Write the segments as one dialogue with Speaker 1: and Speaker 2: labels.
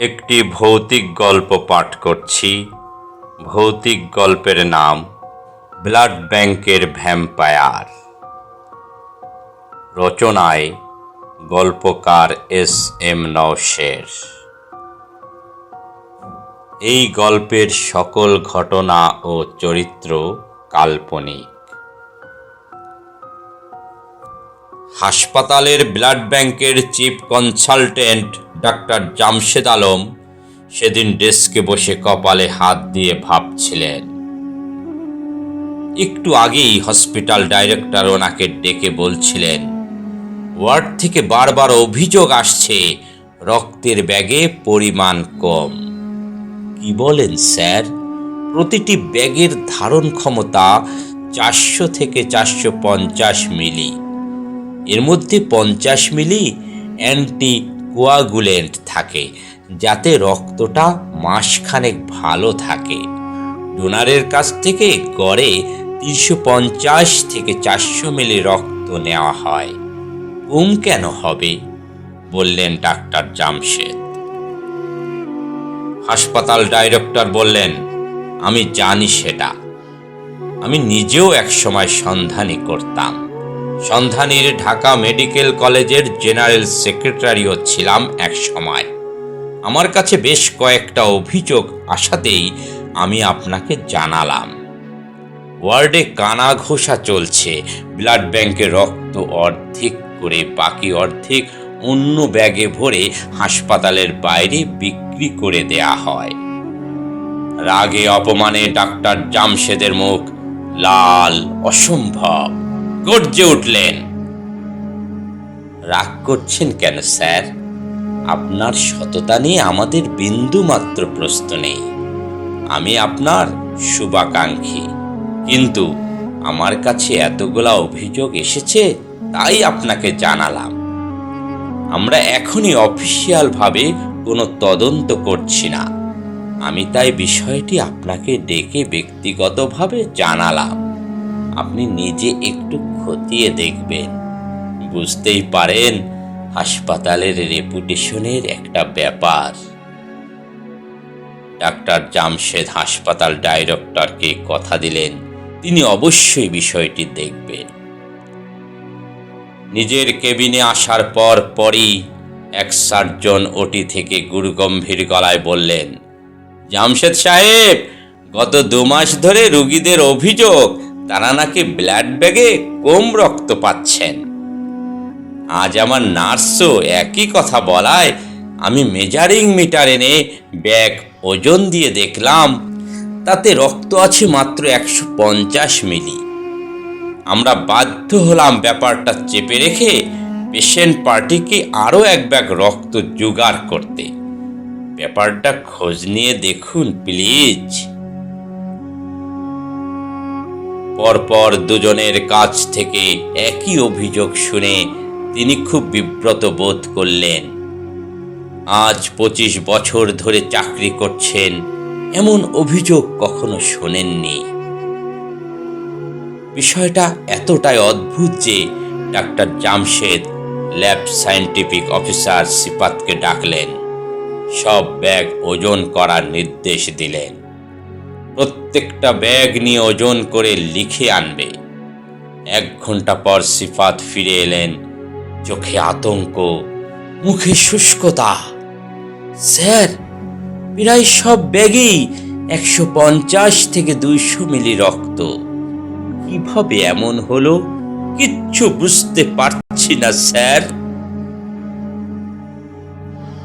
Speaker 1: একটি ভৌতিক গল্প পাঠ করছি। ভৌতিক গল্পের নাম ব্লাড ব্যাংকের ভ্যাম্পায়ার। রচনায় গল্পকার এস এম নওশের। এই গল্পের সকল ঘটনা ও চরিত্র কাল্পনিক। হাসপাতালের ব্লাড ব্যাংকের chief consultant doctor Jamshed Alam সেদিন ডেস্কে বসে কপালে হাত দিয়ে ভাবছিলেন। একটু আগেই হসপিটাল ডাইরেক্টর ওনাকে ডেকে বলছিলেন, ওয়ার্ড থেকে বারবার অভিযোগ আসছে, রক্তের ব্যাগে পরিমাণ কম। কি বলেন স্যার? প্রতিটি ব্যাগের ধারণ ক্ষমতা চারশো থেকে চারশো পঞ্চাশ মিলি। এর মধ্যে পঞ্চাশ মিলি অ্যান্টি কোয়াগুলেন্ট থাকে, যাতে রক্তটা মাসখানেক ভালো থাকে। ডোনারের কাছ থেকে গড়ে তিনশো পঞ্চাশ থেকে চারশো মিলি রক্ত নেওয়া হয়। কম কেন হবে? বললেন ডাক্তার জামশেদ। হাসপাতাল ডাইরেক্টর বললেন, আমি জানি সেটা। আমি নিজেও একসময় সন্ধানী করতাম। সন্ধানীর ঢাকা মেডিকেল কলেজের জেনারেল সেক্রেটারিও ছিলাম এক সময়। আমার কাছে বেশ কয়েকটা অভিযোগ আসাতেই আমি আপনাকে জানালাম। ওয়ার্ডে কানা ঘোষা চলছে। ব্লাড ব্যাংকে রক্ত অর্ধেক করে, বাকি অর্ধেক অন্য ব্যাগে ভরে হাসপাতালের বাইরে বিক্রি করে দেয়া হয়। রাগে অপমানে ডাক্তার জামশেদের মুখ, লাল, অসম্ভব। গর্জে উঠলেন। রাগ করছেন কেন, স্যার? আপনার সততা নিয়ে আমাদের বিন্দু মাত্র প্রশ্ন নেই। আমি আপনার শুভাকাঙ্ক্ষী। কিন্তু আমার কাছে এতগুলা অভিযোগ এসেছে, তাই আপনাকে জানালাম। আমরা এখনই অফিসিয়ালভাবে কোনো তদন্ত করছি না। আমি তাই বিষয়টি আপনাকে ডেকে ব্যক্তিগতভাবে জানালাম। আপনি নিজে একটু খতিয়ে দেখবেন। বুঝতেই পারেন, হাসপাতালের রেপুটেশনের একটা ব্যাপার। ডাক্তার জামশেদ হাসপাতাল ডাইরেক্টরকে কথা দিলেন, তিনি অবশ্যই বিষয়টি দেখবেন। নিজের কেবিনে আসার পর পরই এক সার্জন ওটি থেকে গুরুগম্ভীর গলায় বললেন, জামশেদ সাহেব, গত দু মাস ধরে রুগীদের অভিযোগ তারা নাকি ব্লাড ব্যাগে কম রক্ত পাচ্ছেন। আজ আমার নার্সও একই কথা বলায়, আমি মেজারিং মিটার এনে ব্যাগ ওজন দিয়ে দেখলাম, তাতে রক্ত আছে মাত্র একশো পঞ্চাশ মিলি। আমরা বাধ্য হলাম ব্যাপারটা চেপে রেখে পেশেন্ট পার্টিকে আরও এক ব্যাগ রক্ত জোগাড় করতে। ব্যাপারটা খোঁজ নিয়ে দেখুন, প্লিজ। পরপর দুজনের কাছ থেকে একই অভিযোগ শুনে তিনি খুব বিব্রত বোধ করলেন। আজ পঁচিশ বছর ধরে চাকরি করছেন, এমন অভিযোগ কখনো শোনেননি। বিষয়টা এতটাই অদ্ভুত যে doctor Jamshed, lab scientific officer সিপাতকে ডাকলেন। সব ব্যাগ ওজন করার নির্দেশ দিলেন। প্রত্যেকটা ব্যাগ নিয়ে ওজন করে লিখে আনবে। এক ঘণ্টা পর সিফাত ফিরে এলেন, চোখে আতঙ্ক, মুখে শুষ্কতা। স্যার, প্রায় সব ব্যাগেই একশো পঞ্চাশ থেকে দুইশো মিলি রক্ত। কীভাবে এমন হলো? কিচ্ছু বুঝতে পারছি না, স্যার।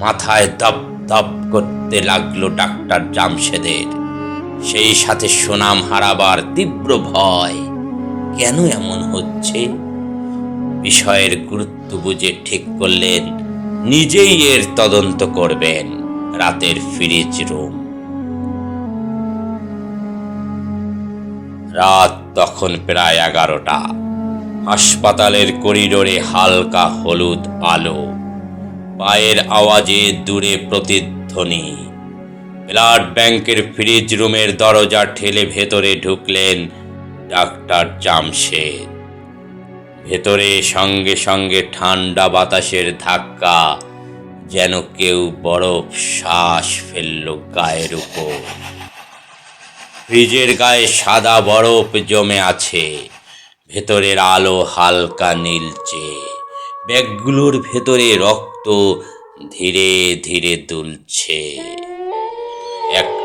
Speaker 1: মাথায় দপ দপ করতে লাগল ডাক্তার জামশেদের। সেই সাথে সুনাম হারাবার তীব্র ভয় কেন এমন হচ্ছে? বিষয়ের গুরুত্ব বুঝে ঠিক করলেন, নিজেই এর তদন্ত করবেন রাতের ফ্রিজ রুম। রাত তখন প্রায় এগারোটা। হাসপাতালের করিডোরে হালকা হলুদ আলো। পায়ের আওয়াজে দূরে প্রতিধ্বনি। ব্লাড ব্যাংকের ফ্রিজ রুমের দরজা ঠেলে ভেতরে ঢুকলেন ডাক্তার জামশেদ। ভেতরে সঙ্গে সঙ্গে ঠান্ডা বাতাসের ধাক্কা, যেন কেউ বরফ শ্বাস ফেলল গায়ের উপর। ফ্রিজের গায়ে সাদা বরফ জমে আছে, ভেতরের আলো হালকা নীলচে। ব্যাগগুলোর ভেতরে রক্ত ধীরে ধীরে দুলছে।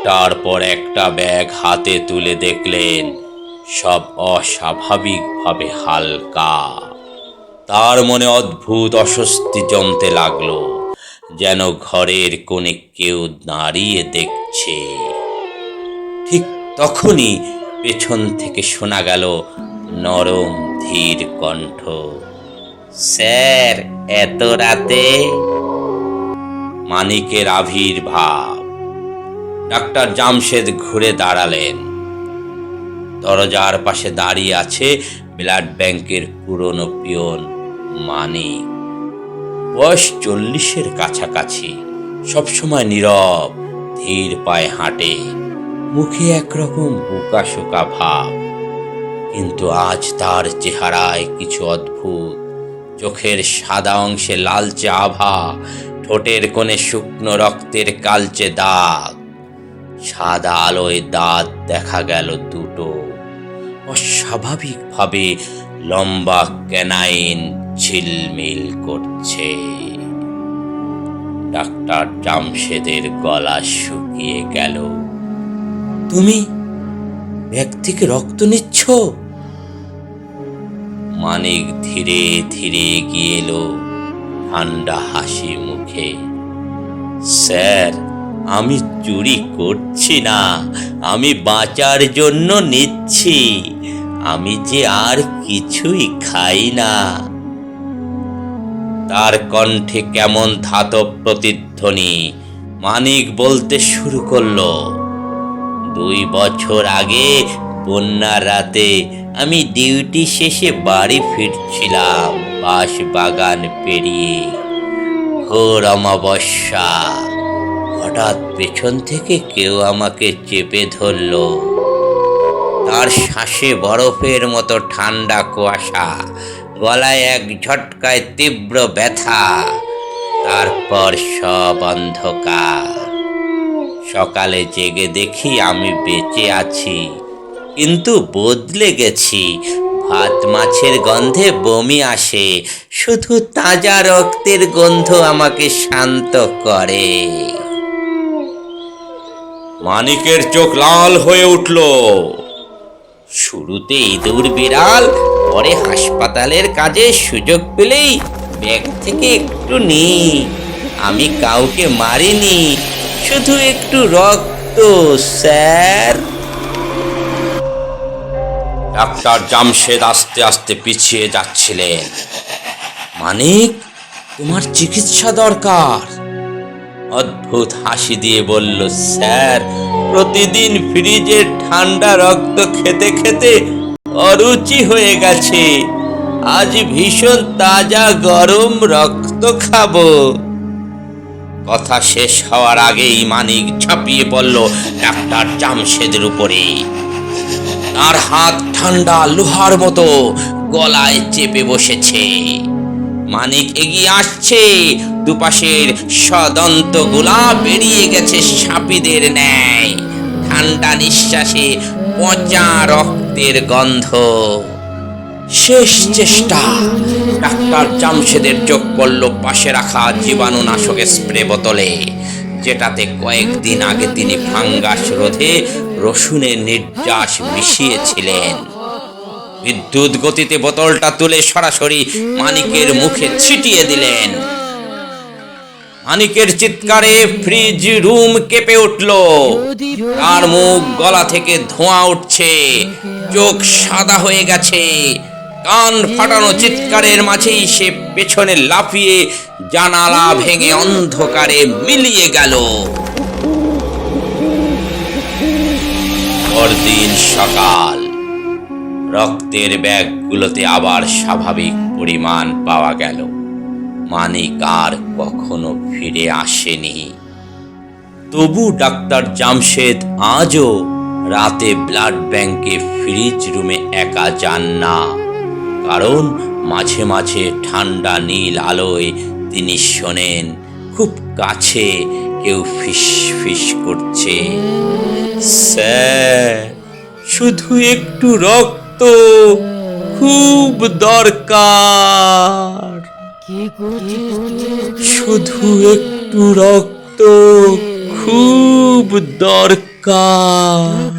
Speaker 1: একটার পর একটা ব্যাগ হাতে তুলে দেখলেন, সব অস্বাভাবিকভাবে হালকা। তার মনে অদ্ভুত অস্বস্তি জমতে লাগল, যেন ঘরের কোণে কেউ দাঁড়িয়ে দেখছে। ঠিক তখনই পেছন থেকে শোনা গেল নরম, ধীর কণ্ঠ, স্যার, এত রাতে? মানিকের আবির্ভাব। ডাক্তার জামশেদ ঘুরে দাঁড়ালেন। দরজার পাশে দাঁড়িয়ে আছে ব্লাড ব্যাংকের পুরনো পিয়ন মানি। বয়স চল্লিশের কাছাকাছি। সবসময় নীরব, ধীর পায়ে হাঁটে। মুখে একরকম বোকা শোকা ভাব। কিন্তু আজ তার চেহারায় কিছু অদ্ভুত। চোখের সাদা অংশে লালচে আভা, ঠোঁটের কোণে শুকনো রক্তের কালচে দাগ। সাদা আলোয় দাঁত দেখা গেল দুটো। অস্বাভাবিকভাবে লম্বা ক্যানাইন ঝিলমিল করছে। ডাক্তার জামশেদের গলা শুকিয়ে গেল। তুমি ব্যাগ থেকে রক্ত নিচ্ছ? মানিক ধীরে ধীরে এগিয়ে এলো। ঠান্ডা হাসি মুখে। স্যার আমি চুরি করছি না। আমি বাঁচার জন্য নিচ্ছি। আমি যে আর কিছুই খাই না। তার কণ্ঠে কেমন ধাতব প্রতিধ্বনি। মানিক বলতে শুরু করল, দুই বছর আগে বন্যার রাতে আমি ডিউটি শেষে বাড়ি ফিরছিলাম বাঁশ বাগান পেরিয়ে। ঘোর অমাবস্যা। হঠাৎ পেছন থেকে কেউ আমাকে চেপে ধরলো। তার শ্বাসে বরফের মতো ঠান্ডা কুয়াশা, গলায় এক ঝটকায় তীব্র ব্যথা, তারপর সব অন্ধকার। সকালে জেগে দেখি আমি বেঁচে আছি, কিন্তু বদলে গেছি। ভাত মাছের গন্ধে বমি আসে, শুধু তাজা রক্তের গন্ধ আমাকে শান্ত করে। মানিকের চোখ লাল হয়ে উঠল। শুরুতে ইঁদুর বিড়াল, পরে হাসপাতালের কাজে সুযোগ পেলেই ব্যাগ থেকে একটু নি আমি কাউকে মারিনি, শুধু একটু রক্ত, স্যার। ডাক্তার জামশেদ আস্তে আস্তে পিছিয়ে যাচ্ছিলেন। মানিক, তোমার চিকিৎসা দরকার। অদ্ভুত হাসি দিয়ে বলল, স্যার, প্রতিদিন ফ্রিজের ঠান্ডা রক্ত খেতে খেতে অরুচি হয়ে গেছে। আজ ভীষণ তাজা গরম রক্ত খাব। কথা শেষ হওয়ার আগেই মানিক ঝাঁপিয়ে পড়ল ডাক্তার জামশেদের উপরে। তার হাত ঠান্ডা লোহার মতো, গলায় চেপে বসেছে। মানিক এগিয়ে আসছে। দুপাশের সদন্ত গোলা বেরিয়ে গেছে সাপীদের ন্যায়। ঠান্ডা নিঃশ্বাসে পচা রক্তের গন্ধ। শেষ চেষ্টা। ডাক্তার জামশেদের চোখ পড়ল পাশে রাখা জীবাণুনাশকের স্প্রে বোতলে, যেটাতে কয়েকদিন আগে তিনি ফাঙ্গাস রোধে রসুনের নির্যাস মিশিয়েছিলেন। বিদ্যুৎ গতিতে বোতলটা তুলে সরাসরি মানিকের মুখে ছিটিয়ে দিলেন। মানিকের চিৎকারে ফ্রিজ রুম কেঁপে উঠল। তার মুখ গলা থেকে ধোঁয়া উঠছে। চোখ সাদা হয়ে গেছে। কান ফাটানো চিৎকারের মাঝেই সে পেছনে লাফিয়ে জানালা ভেঙে অন্ধকারে মিলিয়ে গেল। পরদিন সকাল। রক্তের ব্যাগগুলোতে আবার স্বাভাবিক পরিমাণ পাওয়া গেল। মানিক আর কখনো ফিরে আসেনি। তবু ডাক্তার জামশেদ আজও রাতে ব্লাড ব্যাংকে ফ্রিজ রুমে একা যান না। কারণ মাঝে মাঝে ঠান্ডা নীল আলোয় তিনি শোনেন, খুব কাছে কেউ ফিস ফিস করছে। স্যার, শুধু একটু রক্ত খুব দরকার। শুধু একটু রক্ত খুব দরকার।